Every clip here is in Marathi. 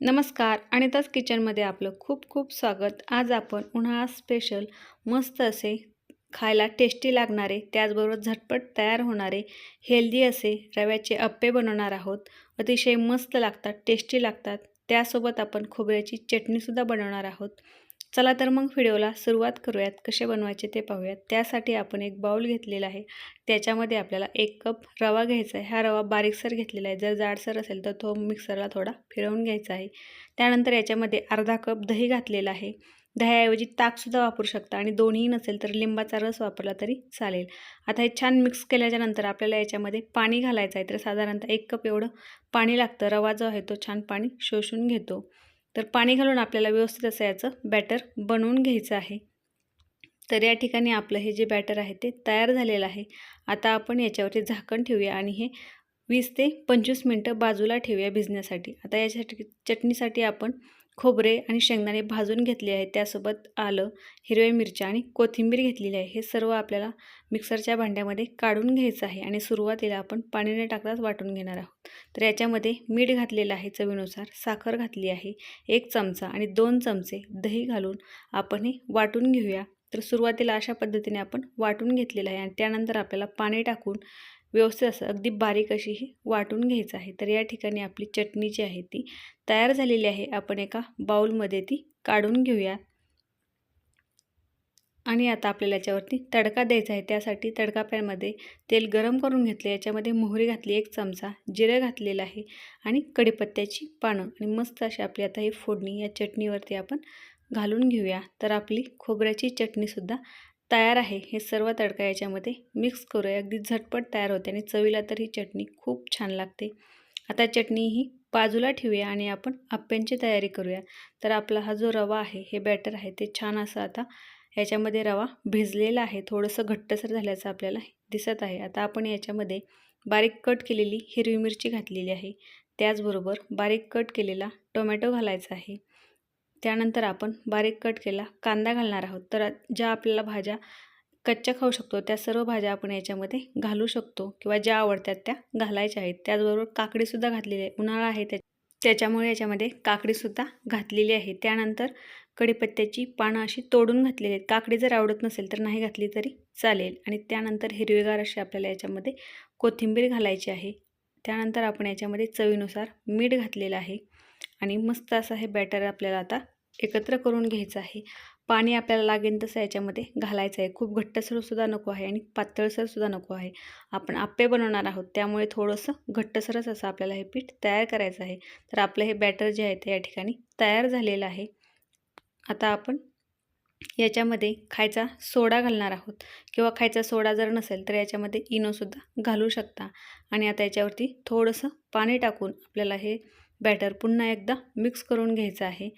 नमस्कार अनिताच किचनमध्ये आपलं खूप खूप स्वागत. आज आपण उन्हाळा स्पेशल मस्त असे खायला टेस्टी लागणारे त्याचबरोबर झटपट तयार होणारे हेल्दी असे रव्याचे अप्पे बनवणार आहोत. अतिशय मस्त लागतात टेस्टी लागतात. त्यासोबत आपण खोबऱ्याची चटणीसुद्धा बनवणार आहोत. चला तर मग व्हिडिओला सुरुवात करूयात. कसे बनवायचे ते पाहूयात. त्यासाठी आपण एक बाउल घेतलेला आहे. त्याच्यामध्ये आपल्याला एक कप रवा घ्यायचा आहे. हा रवा बारीकसर घेतलेला आहे. जर जाडसर असेल तर तो मिक्सरला थोडा फिरवून घ्यायचा आहे. त्यानंतर याच्यामध्ये अर्धा कप दही घातलेला आहे. दह्याऐवजी ताकसुद्धा वापरू शकता आणि दोन्ही नसेल तर लिंबाचा रस वापरला तरी चालेल. आता हे छान मिक्स केल्याच्यानंतर आपल्याला याच्यामध्ये पाणी घालायचं आहे. तर साधारणतः एक कप एवढं पाणी लागतं. रवा जो आहे तो छान पाणी शोषून घेतो. तर पाणी घालून आपल्याला व्यवस्थित असं याचं बॅटर बनवून घ्यायचं आहे. तर या ठिकाणी आपलं हे जे बॅटर आहे ते तयार झालेलं आहे. आता आपण याच्यावरती झाकण ठेवूया आणि हे वीस ते पंचवीस मिनटं बाजूला ठेवूया भिजण्यासाठी. आता यासाठी चटणीसाठी आपण खोबरे आणि शेंगदाणे भाजून घेतले आहे त्यासोबत आलं हिरव्या मिरच्या आणि कोथिंबीर घेतलेली आहे. हे सर्व आपल्याला मिक्सरच्या भांड्यामध्ये काढून घ्यायचं आहे आणि सुरुवातीला आपण पाणी न टाकताच वाटून घेणार आहोत. तर याच्यामध्ये मीठ घातलेलं आहे चवीनुसार साखर घातली आहे एक चमचा आणि दोन चमचे दही घालून आपण हे वाटून घेऊया. तर सुरुवातीला अशा पद्धतीने आपण वाटून घेतलेलं आहे आणि त्यानंतर आपल्याला पाणी टाकून व्यवस्थित असं अगदी बारीक अशी ही वाटून घ्यायचं आहे. तर या ठिकाणी आपली चटणी जी आहे ती तयार झालेली आहे. आपण एका बाऊलमध्ये ती काढून घेऊया. आणि आता आपल्याला याच्यावरती तडका द्यायचा आहे. त्यासाठी तडका पॅनमध्ये तेल गरम करून घेतले. याच्यामध्ये मोहरी घातली एक चमचा जिरं घातलेलं आहे आणि कढीपत्त्याची पानं. आणि मस्त अशी आपली आता ही फोडणी या चटणीवरती आपण घालून घेऊया. तर आपली खोबऱ्याची चटणीसुद्धा तयार आहे. हे सर्व तडका याच्यामध्ये मिक्स करूया. अगदी झटपट तयार होते आणि चवीला तर ही चटणी खूप छान लागते. आता चटणी ही बाजूला ठेवूया आणि आपण आप्यांची तयारी करूया. तर आपला हा जो रवा आहे हे बॅटर आहे ते छान असं आता याच्यामध्ये रवा भिजलेला आहे. थोडंसं घट्टसर झाल्याचं आपल्याला दिसत आहे. आता आपण याच्यामध्ये बारीक कट केलेली हिरवी मिरची घातलेली आहे. त्याचबरोबर बारीक कट केलेला टोमॅटो घालायचा आहे. त्यानंतर आपण बारीक कट केला कांदा घालणार आहोत. तर ज्या आपल्याला भाज्या कच्च्या खाऊ शकतो त्या सर्व भाज्या आपण याच्यामध्ये घालू शकतो किंवा ज्या आवडतात त्या घालायच्या आहेत. त्याचबरोबर काकडीसुद्धा घातलेली आहे. उन्हाळा आहे त्या त्याच्यामुळे याच्यामध्ये काकडीसुद्धा घातलेली आहे. त्यानंतर कढीपत्त्याची पानं अशी तोडून घातलेली आहेत. काकडी जर आवडत नसेल तर नाही घातली तरी चालेल. आणि त्यानंतर हिरवीगार अशी आपल्याला याच्यामध्ये कोथिंबीर घालायची आहे. त्यानंतर आपण याच्यामध्ये चवीनुसार मीठ घातलेलं आहे. आणि मस्त असं हे बॅटर आपल्याला आता एकत्र करून घ्यायचं आहे. पाणी आपल्याला लागेल तसं याच्यामध्ये घालायचं आहे. खूप घट्टसरसुद्धा नको आहे आणि पातळसरसुद्धा नको आहे. आपण आप्पे बनवणार आहोत. त्यामुळे थोडंसं घट्टसरच असं आपल्याला हे पीठ तयार करायचं आहे. तर आपलं हे बॅटर जे आहे ते या ठिकाणी तयार झालेलं आहे. आता आपण याच्यामध्ये खायचा सोडा घालणार आहोत. किंवा खायचा सोडा जर नसेल तर याच्यामध्ये इनोसुद्धा घालू शकता. आणि आता याच्यावरती थोडंसं पाणी टाकून आपल्याला हे बॅटर पुन्हा एकदा मिक्स करून घ्यायचं आहे.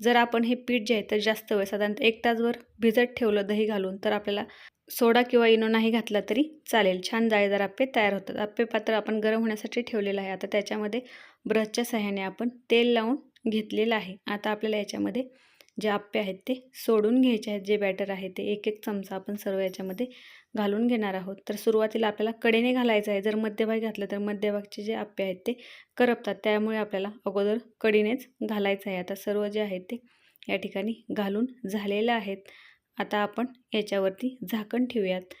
जर आपण हे पीठ जे आहे तर जास्त वेळ साधारणतः एक तासभर भिजत ठेवलं दही घालून तर आपल्याला सोडा किंवा इनो नाही घातला तरी चालेल. छान जाळीदार आप्पे तयार होतात. आप्पे पात्र आपण गरम होण्यासाठी ठेवलेलं आहे. आता त्याच्यामध्ये ब्रशच्या सहाय्याने आपण तेल लावून घेतलेलं आहे. आता आपल्याला याच्यामध्ये जे आप्पे आहेत ते सोडून घ्यायचे आहेत जे बॅटर आहे ते. एक एक चमचा आपण सर्व याच्यामध्ये घालून घेणार आहोत. तर सुरुवातीला आपल्याला कडेने घालायचं आहे. जर मध्यभाग घातलं तर मध्यभागचे जे आप्पे आहेत ते करपतात. त्यामुळे आपल्याला अगोदर कडीनेच घालायचं आहे. आता सर्व जे आहेत ते या ठिकाणी घालून झालेलं आहेत. आता आपण याच्यावरती झाकण ठेवूयात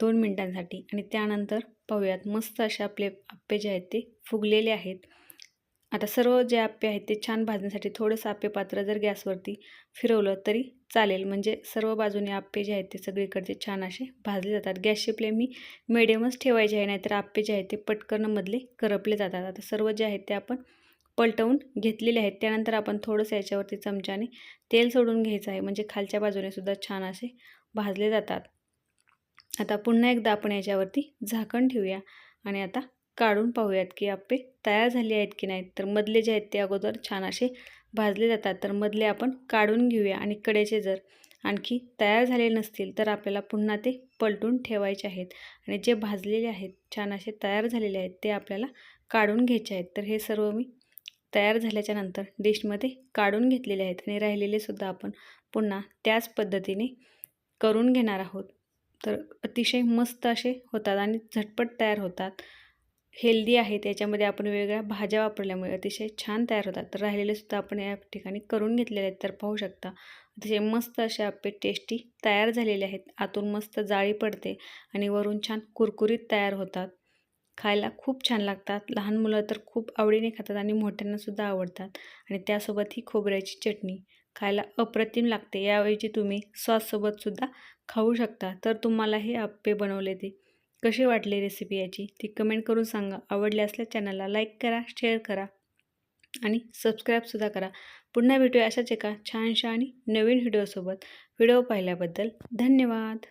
दोन मिनटांसाठी. आणि त्यानंतर पाहूयात मस्त असे आपले आप्पे जे आहेत ते फुगलेले आहेत. आता सर्व जे आप्पे आहेत ते छान भाजण्यासाठी थोडंसं आप्पे पात्र जर गॅसवरती फिरवलं तरी चालेल. म्हणजे सर्व बाजूने आप्पे जे आहेत ते सगळीकडचे छान असे भाजले जातात. गॅसचे फ्लेम मी मिडियमच ठेवायचे आहे नाहीतर आप्पे जे आहेत ते पटकनमधले करपले जातात. आता सर्व जे आहेत ते आपण पलटवून घेतलेले आहेत. त्यानंतर आपण थोडंसं याच्यावरती चमच्याने तेल सोडून घ्यायचं आहे. म्हणजे खालच्या बाजूने सुद्धा छान असे भाजले जातात. आता पुन्हा एकदा आपण याच्यावरती झाकण ठेवूया. आणि आता काढून पाहूयात की आप्पे तयार झाले आहेत की नाहीत. तर मधले जे आहेत ते अगोदर छान असे भाजले जातात. तर मधले आपण काढून घेऊया आणि कडेचे जर आणखी तयार झाले नसतील तर आपल्याला पुन्हा ते पलटून ठेवायचे आहेत. आणि जे भाजलेले आहेत छान असे तयार झालेले आहेत ते आपल्याला काढून घ्यायचे आहेत. तर हे सर्व मी तयार झाल्याच्यानंतर डिशमध्ये काढून घेतलेले आहेत आणि राहिलेलेसुद्धा आपण पुन्हा त्याच पद्धतीने करून घेणार आहोत. तर अतिशय मस्त असे होतात आणि झटपट तयार होतात. हेल्दी आहे त्याच्यामध्ये आपण वेगवेगळ्या भाज्या वापरल्यामुळे अतिशय छान तयार होतात. तर राहिलेले सुद्धा आपण या ठिकाणी करून घेतलेले आहेत तर पाहू शकता. अतिशय मस्त असे आप्पे टेस्टी तयार झालेले आहेत. आतून मस्त जाळी पडते आणि वरून छान कुरकुरीत तयार होतात. खायला खूप छान लागतात. लहान मुलं तर खूप आवडीने खातात आणि मोठ्यांनासुद्धा आवडतात. आणि त्यासोबत ही खोबऱ्याची चटणी खायला अप्रतिम लागते. याऐवजी तुम्ही सॉससोबतसुद्धा खाऊ शकता. तर तुम्हाला हे आप्पे बनवले ते कशी वाटली रेसिपी याची ती कमेंट करून सांगा. आवडली असल्यास चॅनलला लाईक करा शेअर करा आणि सबस्क्राईबसुद्धा करा. पुन्हा भेटूया अशाच एका छानशा आणि नवीन व्हिडिओसोबत व्हिडिओ पाहिल्याबद्दल धन्यवाद.